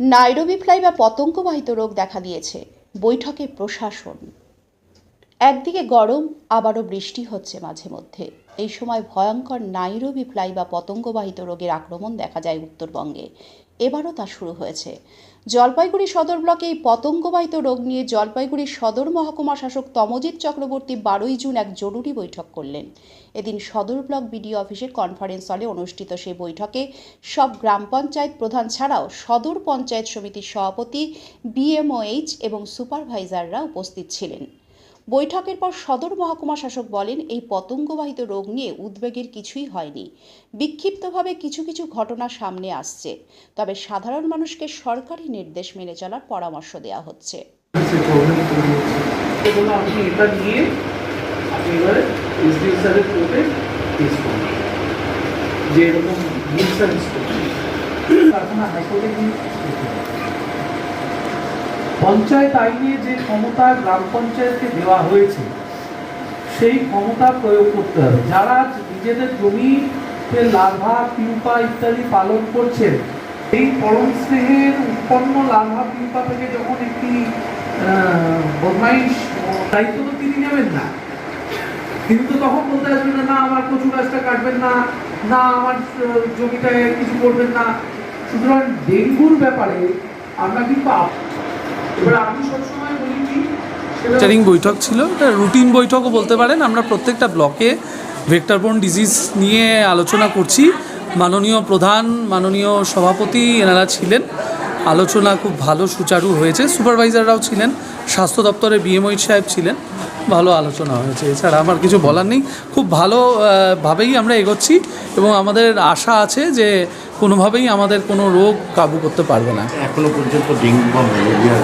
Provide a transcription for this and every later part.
Nairobi fly বা পতঙ্গবাহিত রোগ দেখা দিয়েছে। বৈঠকে প্রশাসন। একদিকে গরম, আবারও বৃষ্টি হচ্ছে মাঝে মধ্যে। এই সময় ভয়ঙ্কর নাইরোবি ফ্লাই বা পতঙ্গবাহিত রোগের আক্রমণ দেখা যায় উত্তরবঙ্গে। এবারও তা শুরু হয়েছে। জলপাইগুড়ি সদর ব্লকে এই পতঙ্গবাহিত রোগ নিয়ে জলপাইগুড়ি সদর মহকুমা শাসক তমজিৎ চক্রবর্তী বারোই জুন এক জরুরি বৈঠক করলেন। এদিন সদর ব্লক বিডিও অফিসের কনফারেন্স হলে অনুষ্ঠিত সেই বৈঠকে সব গ্রাম পঞ্চায়েত প্রধান ছাড়াও সদর পঞ্চায়েত সমিতির সভাপতি, বিএমওএইচ এবং সুপারভাইজাররা উপস্থিত ছিলেন। বৈঠকের পর সদর মহকুমা শাসক বলেন এই পতঙ্গবাহিত রোগ নিয়ে উদ্বেগের কিছুই হয়নি। বিক্ষিপ্তভাবে কিছু কিছু ঘটনা সামনে আসছে। তবে সাধারণ মানুষকে সরকারি নির্দেশ মেনে চলার পরামর্শ দেওয়া হচ্ছে। সেই প্রবলেম তৈরি হচ্ছে সেগুলো আপনি এটা নিয়ে আপনি এবারে এসডিও স্যারের কোর্টে কেস করুন। যে এরকম হাইকোর্টে পঞ্চায়েত আইনে যে ক্ষমতা গ্রাম পঞ্চায়েতকে দেওয়া হয়েছে সেই ক্ষমতা প্রয়োগ করতে হবে। যারা নিজেদের জমিতে লাভা পিউপা ইত্যাদি পালন করছেন এই পরম স্নেহের উৎপন্ন লাভা পিউপা থেকে যখন একটি বদমাইশ দায়িত্ব তো তিনি নেবেন না। তিনি তো তখন বলতে আসবেন না, না আমার কচু গাছটা কাটবেন না না আমার জমিটায় কিছু করবেন না। সুতরাং ডেঙ্গুর ব্যাপারে আমরা কিন্তু মনিটরিং বৈঠক ছিল রুটিন বৈঠকও বলতে পারেন। আমরা প্রত্যেকটা ব্লকে ভেক্টরবোন ডিজিজ নিয়ে আলোচনা করছি। মাননীয় প্রধান, মাননীয় সভাপতি এনারা ছিলেন। আলোচনা খুব ভালো সুচারু হয়েছে। সুপারভাইজাররাও ছিলেন স্বাস্থ্য দপ্তরের বিএমওই সাহেব ছিলেন ভালো আলোচনা হয়েছে। এছাড়া আমার কিছু বলার নেই। খুব ভালো আহ, ভাবেই আমরা এগোচ্ছি এবং আমাদের আশা আছে যে কোনোভাবেই আমাদের কোনো রোগ কাবু করতে পারবে না। এখনও পর্যন্ত ডেঙ্গু বা ম্যালেরিয়ার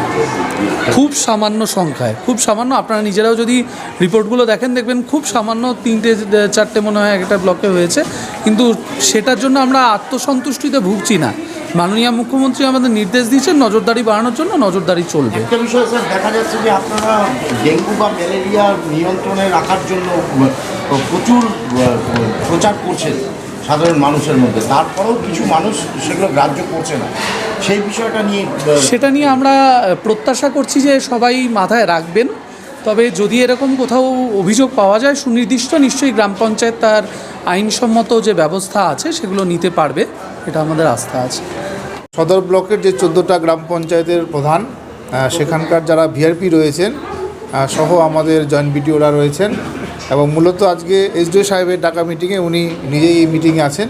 খুব সামান্য সংখ্যায় খুব সামান্য আপনারা নিজেরাও যদি রিপোর্টগুলো দেখেন দেখবেন খুব সামান্য তিনটে চারটে মনে হয় একটা ব্লকে হয়েছে। কিন্তু সেটার জন্য আমরা আত্মসন্তুষ্টিতে ভুগছি না। মাননীয় মুখ্যমন্ত্রী আমাদের নির্দেশ দিয়েছেন নজরদারি বাড়ানোর জন্য নজরদারি চলবে। একটা বিষয় স্যার দেখা যাচ্ছে যে আপনারা ডেঙ্গু বা ম্যালেরিয়া নিয়ন্ত্রণে রাখার জন্য প্রচুর প্রচার করছেন সাধারণ মানুষের মধ্যে। তারপরেও কিছু মানুষ সেগুলো গ্রাহ্য করছে না। সেই বিষয়টা নিয়ে সেটা নিয়ে আমরা প্রত্যাশা করছি যে সবাই মাথায় রাখবেন। তবে যদি এরকম কোথাও অভিযোগ পাওয়া যায় সুনির্দিষ্ট নিশ্চয়ই গ্রাম পঞ্চায়েত তার আইনসম্মত যে ব্যবস্থা আছে, সেগুলো নিতে পারবে, এটা আমাদের আস্থা আছে। সদর ব্লকের যে চোদ্দোটা গ্রাম পঞ্চায়েতের প্রধান সেখানকার যারা ভিআরপি রয়েছেন সহ আমাদের জয়েন্ট বিডিওরা রয়েছেন, এবং মূলত আজকে এসডিও সাহেবের ডাকা মিটিংয়ে উনি নিজেই এই মিটিংয়ে আছেন।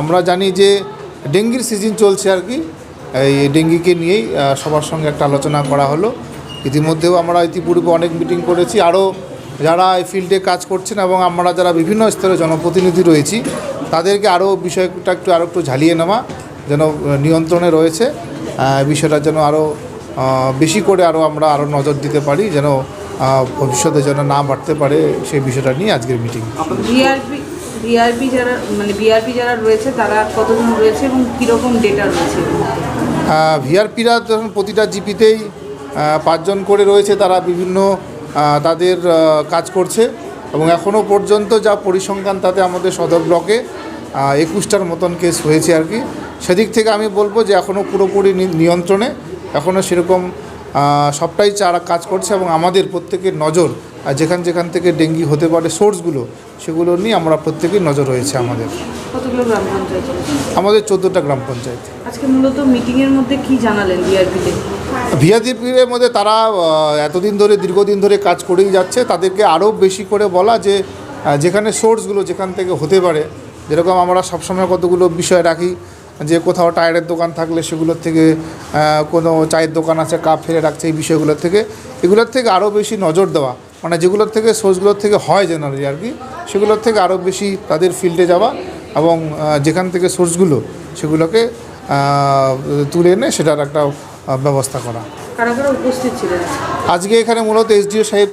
আমরা জানি যে ডেঙ্গির সিজন চলছে আর কি, এই ডেঙ্গিকে নিয়েই সবার সঙ্গে একটা আলোচনা করা হলো। ইতিমধ্যেও আমরা ইতিপূর্বে অনেক মিটিং করেছি, আরও যারা এই ফিল্ডে কাজ করছেন এবং আমরা যারা বিভিন্ন স্তরে জনপ্রতিনিধি রয়েছি তাদেরকে আরও বিষয়টা একটু আরও একটু ঝালিয়ে নেওয়া যেন নিয়ন্ত্রণে রয়েছে। বিষয়টা যেন আরও বেশি করে আরও আমরা আরও নজর দিতে পারি যেন ভবিষ্যতে যেন না বাড়তে পারে সেই বিষয়টা নিয়ে আজকের মিটিং। যারা মানে বিআরপি যারা রয়েছে তারা কতজন রয়েছে এবং কীরকম ডেটা রয়েছে? ভিআরপিরা যখন প্রতিটা জিপিতেই পাঁচজন করে রয়েছে তারা বিভিন্ন তাদের কাজ করছে এবং এখনও পর্যন্ত যা পরিসংখ্যান তাতে আমাদের সদর ব্লকে একুশটার মতন কেস হয়েছে আর কি। সেদিক থেকে আমি বলব যে এখনও পুরোপুরি নিয়ন্ত্রণে। এখনও সেরকম সবটাই চারা কাজ করছে এবং আমাদের প্রত্যেকের নজর আর যেখান যেখান থেকে ডেঙ্গি হতে পারে সোর্সগুলো সেগুলো নিয়ে আমরা প্রত্যেকেই নজর রয়েছে আমাদের। কতগুলো গ্রাম পঞ্চায়েত আমাদের চোদ্দোটা গ্রাম পঞ্চায়েত। আজকে মূলত মিটিংয়ের মধ্যে কি জানালেন বিআরপিতে ভিআদিপির মধ্যে তারা এতদিন ধরে দীর্ঘদিন ধরে কাজ করেই যাচ্ছে। তাদেরকে আরও বেশি করে বলা যে যেখানে সোর্সগুলো যেখান থেকে হতে পারে যেরকম আমরা সবসময় কতগুলো বিষয় রাখি যে কোথাও টায়ারের দোকান থাকলে সেগুলোর থেকে কোনো চায়ের দোকান আছে কাপ ফেলে রাখছে এই বিষয়গুলোর থেকে এগুলোর থেকে আরও বেশি নজর দেওয়া। মানে যেগুলোর থেকে সোর্সগুলোর থেকে হয় জেনারেলি আর কি সেগুলোর থেকে আরও বেশি তাদের ফিল্ডে যাওয়া এবং যেখান থেকে সোর্সগুলো সেগুলোকে তুলে এনে সেটার একটা ব্যবস্থা করা। আজকে এখানে মূলত এসডিও সাহেব